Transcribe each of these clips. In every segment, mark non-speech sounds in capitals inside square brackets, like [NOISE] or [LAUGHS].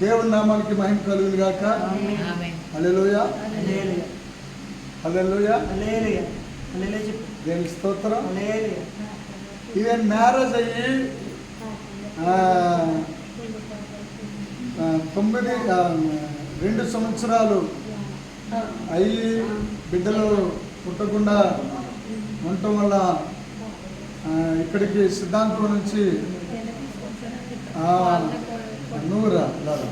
దేవుని నామానికి మహిమ కలుగును గాక. దేవుని స్తోత్రం. ఈవెన్ మ్యారేజ్ అయ్యి తొమ్మిది రెండు సంవత్సరాలు అయ్యి బిడ్డలు పుట్టకుండా ఉండటం వల్ల ఇక్కడికి సిద్ధాంతం నుంచి నూరా లారా.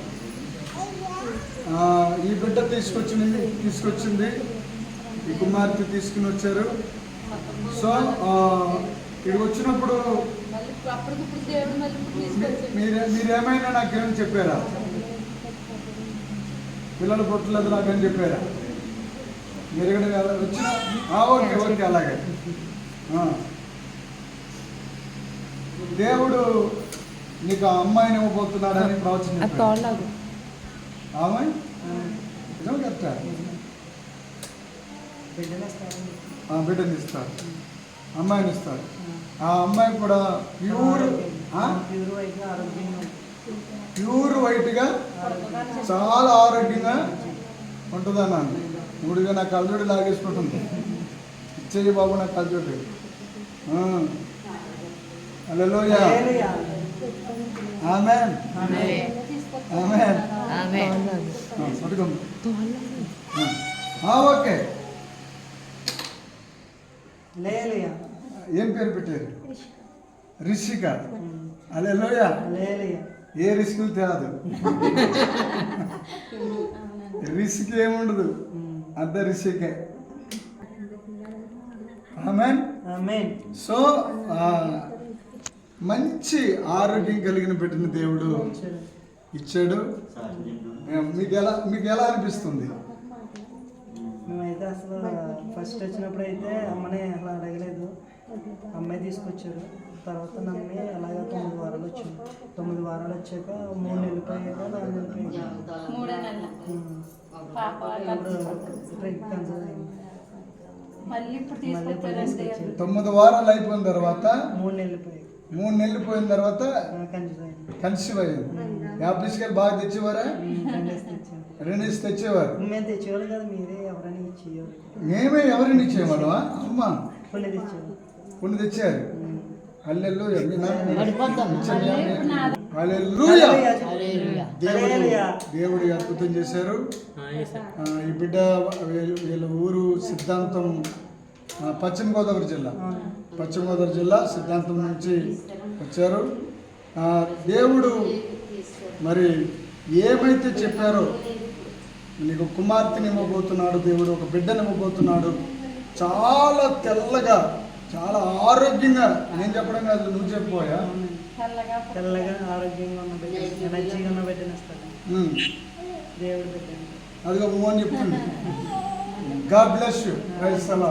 ఈ బిడ్డ తీసుకొచ్చింది తీసుకొచ్చింది. ఈ కుమార్తె తీసుకుని వచ్చారు. సో ఇక్కడ వచ్చినప్పుడు మీరే మీరేమైనా నాకేమని చెప్పారా? పిల్లలు పుట్టలేదు నాకేం చెప్పారా? మీరు ఇక్కడ వచ్చిన ఆ, ఓకే ఓకే అలాగే. దేవుడు నీకు ఆ అమ్మాయిని ఇవ్వబోతున్నాడని ప్రవచనం చెప్పాడు. ఆమె? నిజం కరెక్టా? బిడ్డని ఇస్తారు. అమ్మాయిని ఇస్తారు. ఆ. అమ్మాయి కూడా ప్యూర్? ప్యూర్ వైట్గా చాలా ఆరోగ్యంగా ఉంటుందన్నాను మూడుగా నా కళ్ళజోడు లాగేసుకుంటుంది. ఇచ్చేయి బాబు నా కళ్ళజోడు అలలోయ ఆమేన్. ఆమె ఆమేన్. పట్టుకోండి ఆ, ఓకే హల్లెలూయా. ఏం పేరు పెట్టారు రిషిక ఉమ్. అలలోయ హల్లెలూయా. ఏ రిస్కులు తేదు [LAUGHS] రిస్క్ ఏముండదు ఉమ్. అంత రిస్కే ఆమెన్ ఆమేన్. సో ఆ, మంచి ఆరోగ్యం కలిగిన పెట్టిన దేవుడు చూడు. ఇచ్చాడు మీకు ఎలా మీకు ఎలా అనిపిస్తుంది మేమైతే అసలు ఫస్ట్ వచ్చినప్పుడు అయితే అమ్మని అలా అడగలేదు అమ్మాయి తీసుకొచ్చారు తర్వాత నమ్మి అలాగే తొమ్మిది వారాలు వచ్చింది తొమ్మిది వారాలు వచ్చాక మూడు నెలలు పోయాక నాలుగు నెలలు పోయాక మూడో నెల ఉమ్. పాప ఇప్పుడు ప్రెగ్నెన్సీ అయింది. మళ్ళీ ఇప్పుడు మళ్ళీ ఇప్పుడు తీసుకొచ్చారండి తీసుకొచ్చారు. తొమ్మిది వారాలు అయిపోయిన తర్వాత మూడు నెలలు పోయాక మూడు నెలలు పోయిన తర్వాత కన్సీవ్ అయ్యింది యాపిల్స్కాయలు బాగా తెచ్చేవారా? రెండేసి తెచ్చేవారు. మేము తెచ్చేవాళ్ళు కదా మీరే ఎవరైనా ఇచ్చేవాళ్ళమా? అమ్మ. కొన్ని తెచ్చారు. హల్లెలూయా. దేవుడు హల్లెలూయా. దేవుడు అద్భుతం చేశారు. ఈ బిడ్డ వీళ్ళ ఊరు సిద్ధాంతం పశ్చిమ గోదావరి జిల్లా. పశ్చిమ గోదావరి జిల్లా సిద్ధాంతం నుంచి వచ్చారు. దేవుడు మరి ఏమైతే చెప్పారో నీకు కుమార్తెని ఇవ్వబోతున్నాడు దేవుడు ఒక బిడ్డని ఇవ్వబోతున్నాడు చాలా తెల్లగా చాలా ఆరోగ్యంగా నేను చెప్పడం కాదు నువ్వు చెప్పిపోయా తెల్లగా ఆరోగ్యంగా ఉన్న బిడ్డ ఉన్న బిడ్డని. దేవుడి అదిగో చెప్తుంది. గాడ్ బ్లెస్ యూ అలా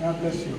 గాడ్ బ్లెస్ యూ